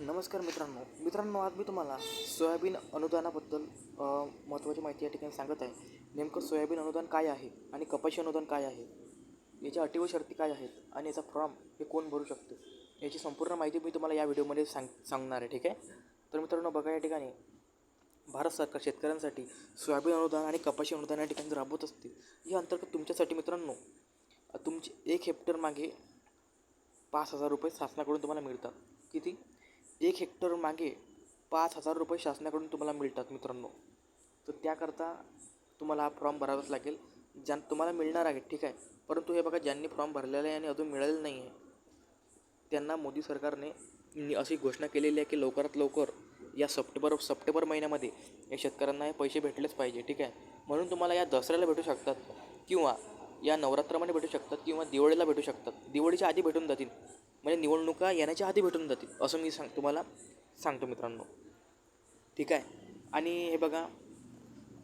नमस्कार मित्रांनो. मित्रांनो आज मी तुम्हाला सोयाबीन अनुदानाबद्दल महत्त्वाची माहिती या ठिकाणी सांगत आहे. नेमकं सोयाबीन अनुदान काय आहे आणि कपाशी अनुदान काय आहे? याच्या अटी व शर्ती काय आहेत आणि याचा फॉर्म हे कोण भरू शकते? याची संपूर्ण माहिती मी तुम्हाला या व्हिडिओमध्ये सांग सांगणार आहे ठीक आहे? तर मित्रांनो बघा या ठिकाणी. भारत सरकार शेतकऱ्यांसाठी सोयाबीन अनुदान आणि कपाशी अनुदान या ठिकाणी राबवत असते. या अंतर्गत तुमच्यासाठी मित्रांनो तुमचे एक हेक्टर मागे पाच हजार रुपये शासनाकडून तुम्हाला मिळतात. किती? एक हेक्टर मागे पाच हजार रुपये शासनाकडून तुम्हाला मिळतात मित्रांनो. तर त्याकरता तुम्हाला हा फॉर्म भरावाच लागेल. ज्या तुम्हाला मिळणार आहे ठीक आहे. परंतु हे बघा ज्यांनी फॉर्म भरलेला आहे आणि अजून मिळालेलं नाही आहे त्यांना मोदी सरकारने अशी घोषणा केलेली आहे की लवकरात लवकर या सप्टेंबर सप्टेंबर महिन्यामध्ये या शेतकऱ्यांना हे पैसे भेटलेच पाहिजे ठीक आहे. म्हणून तुम्हाला या दसऱ्याला भेटू शकतात किंवा या नवरात्रामध्ये भेटू शकतात किंवा दिवाळीला भेटू शकतात. दिवाळीच्या आधी भेटून जातील. म्हणजे निवडणुका येण्याच्या आधी भेटून जातील असं मी सांग तुम्हाला सांगतो मित्रांनो. ठीक आहे? आणि हे बघा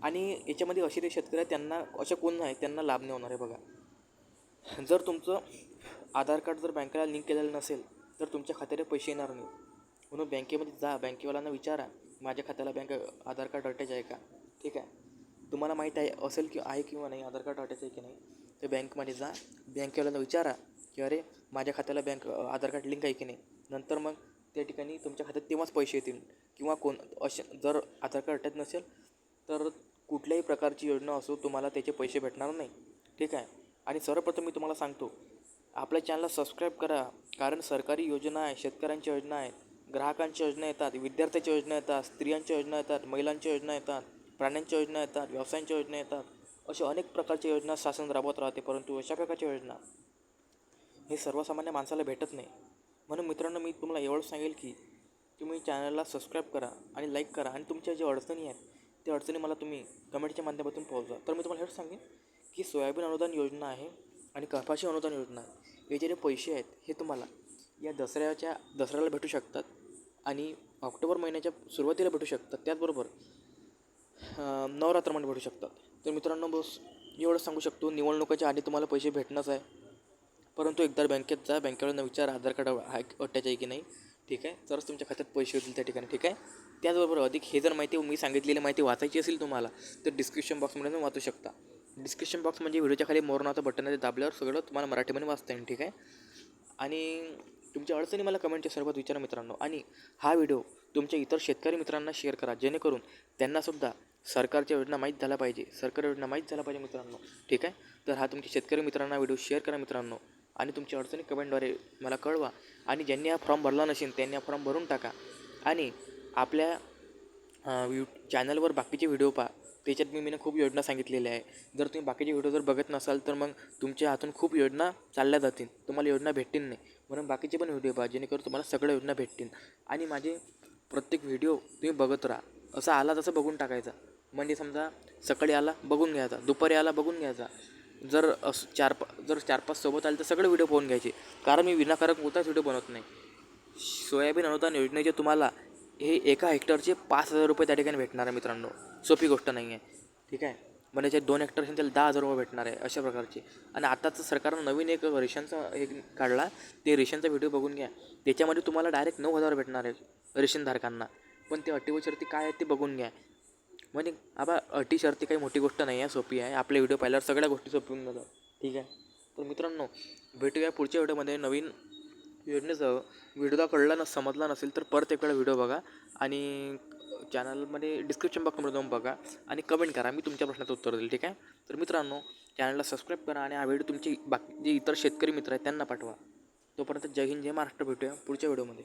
आणि याच्यामध्ये असे ते शेतकरी आहेत त्यांना असे कोण नाही त्यांना लाभ नाही होणार आहे बघा. जर तुमचं आधार कार्ड जर बँकेला लिंक केलेलं नसेल तर तुमच्या खात्याला पैसे येणार नाही. म्हणून बँकेमध्ये जा बँकेवाल्यांना विचारा माझ्या खात्याला बँक आधार कार्ड अटॅच आहे का? ठीक आहे? तुम्हाला माहीत आहे असेल की आहे किंवा नाही आधार कार्ड अटॅच आहे की नाही? त्या बँकमध्ये जा. बँकेवाल्याला विचारा की अरे माझ्या खात्याला बँक आधार कार्ड लिंक आहे की नाही? नंतर मग त्या ठिकाणी तुमच्या खात्यात तेव्हाच पैसे येतील. किंवा कोण असे जर आधार कार्ड अटॅच नसेल तर कुठल्याही प्रकारची योजना असो तुम्हाला त्याचे पैसे भेटणार नाही. ठीक आहे? आणि सर्वप्रथम मी तुम्हाला सांगतो आपल्या चॅनलला सबस्क्राईब करा. कारण सरकारी योजना आहे शेतकऱ्यांच्या योजना आहेत ग्राहकांच्या योजना येतात विद्यार्थ्याच्या योजना येतात स्त्रियांच्या योजना येतात महिलांच्या योजना येतात प्राण्यांच्या योजना येतात व्यवसायांच्या योजना येतात. अशा अनेक प्रकारच्या योजना शासन राबवत राहते परंतु अशा प्रकारच्या योजना हे सर्वसामान्य माणसाला भेटत नाही. म्हणून मित्रांनो मी तुम्हाला एवढं सांगेल की तुम्ही चॅनलला सबस्क्राईब करा आणि लाईक करा आणि तुमच्या ज्या अडचणी आहेत त्या अडचणी मला तुम्ही कमेंटच्या माध्यमातून पोहोचवा. तर मी तुम्हाला हेच सांगेन की सोयाबीन अनुदान योजना आहे आणि कपाशी अनुदान योजना आहे. हे जे पैसे आहेत हे तुम्हाला या दसऱ्याच्या दसऱ्याला भेटू शकतात आणि ऑक्टोबर महिन्याच्या सुरुवातीला भेटू शकतात. त्याचबरोबर नवरात्रमध्ये नवरात्रामध्ये भेटू शकतात. तर मित्रांनो बस एवढं सांगू शकतो निवडणुकाच्या आधी तुम्हाला पैसे भेटणंच आहे. परंतु एकदा बँकेत जा बँकेवाल्यांना विचार आधार कार्ड आहे अटॅच आहे की नाही ठीक आहे? तरच तुमच्या खात्यात पैसे होतील त्या ठिकाणी ठीक आहे? त्याचबरोबर अधिक हे जर माहिती मी सांगितलेली माहिती वाचायची असेल तुम्हाला तर डिस्क्रिप्शन बॉक्समध्ये तुम्ही वाचू शकता. डिस्क्रिप्शन बॉक्स म्हणजे व्हिडिओच्या खाली मोरणाचं बटन आहे ते दाबल्यावर सगळं तुम्हाला मराठीमध्ये वाचता येईल ठीक आहे? आणि तुमच्या अडचणी मला कमेंटच्या सर्वात विचारा मित्रांनो. आणि हा व्हिडिओ तुमच्या इतर शेतकरी मित्रांना शेअर करा. जेणेकरून त्यांनासुद्धा सरकारच्या योजना माहीत झाल्या पाहिजे. सरकारी योजना माहीत झाल्या पाहिजे मित्रांनो. ठीक आहे? तर हा तुमच्या शेतकरी मित्रांना व्हिडिओ शेअर करा मित्रांनो. आणि तुमच्या अडचणी कमेंटद्वारे मला कळवा. आणि ज्यांनी हा फॉर्म भरला नसेल त्यांनी हा फॉर्म भरून टाका. आणि आपल्या यू चॅनलवर बाकीचे व्हिडिओ पहा. त्याच्यात मी मी खूप योजना सांगितलेल्या आहे. जर तुम्ही बाकीचे व्हिडिओ जर बघत नसाल तर मग तुमच्या हातून खूप योजना चालल्या जातील. तुम्हाला योजना भेटतील नाही. म्हणून बाकीचे पण व्हिडिओ पहा जेणेकरून तुम्हाला सगळ्या योजना भेटतील. आणि माझे प्रत्येक व्हिडिओ तुम्ही बघत राहा. असा आला तसं बघून टाकायचा. म्हणजे समजा सकाळी आला बघून घ्यायचा. दुपारी आला बघून घ्यायचा. जर असं चार पा जर चार पाच सोबत आले तर सगळे व्हिडिओ पाहून घ्यायचे. कारण मी विनाकारक कोणताच व्हिडिओ बनवत नाही. सोयाबीन अनुदान योजनेचे तुम्हाला हे एका हेक्टरचे पाच हजार रुपये त्या ठिकाणी भेटणार आहे मित्रांनो. सोपी गोष्ट नाही आहे ठीक आहे? म्हणजे जे दोन हेक्टर असेल त्याला दहा हजार रुपये भेटणार आहे अशा प्रकारचे. आणि आताचं सरकारनं नवीन एक रेशनचा हे काढला. ते रेशनचा व्हिडिओ बघून घ्या. त्याच्यामध्ये तुम्हाला डायरेक्ट नऊ हजार भेटणार आहे. रेशनधारकांना. पण ते अटी व शर्ती काय आहेत ते बघून घ्या. म्हणजे आबा अटी शर्ती काही मोठी गोष्ट नाही आहे सोपी आहे. आपले व्हिडिओ पाहिल्यावर सगळ्या गोष्टी सोपी होऊन जातात. ठीक आहे? तर मित्रांनो भेटूया पुढच्या व्हिडिओमध्ये नवीन योजनेचं व्हिडिओला कळला न समजला नसेल तर परत एक वेळा व्हिडिओ बघा. आणि चॅनलमध्ये डिस्क्रिप्शन बॉक्समध्ये जाऊन बघा. आणि कमेंट करा. मी तुमच्या प्रश्नाचं उत्तर देईल. ठीक आहे? तर मित्रांनो चॅनलला सबस्क्राईब करा आणि हा व्हिडिओ तुमची बाकी जे इतर शेतकरी मित्र आहेत त्यांना पाठवा. तोपर्यंत जय हिंद जय महाराष्ट्र. भेटूया पुढच्या व्हिडिओमध्ये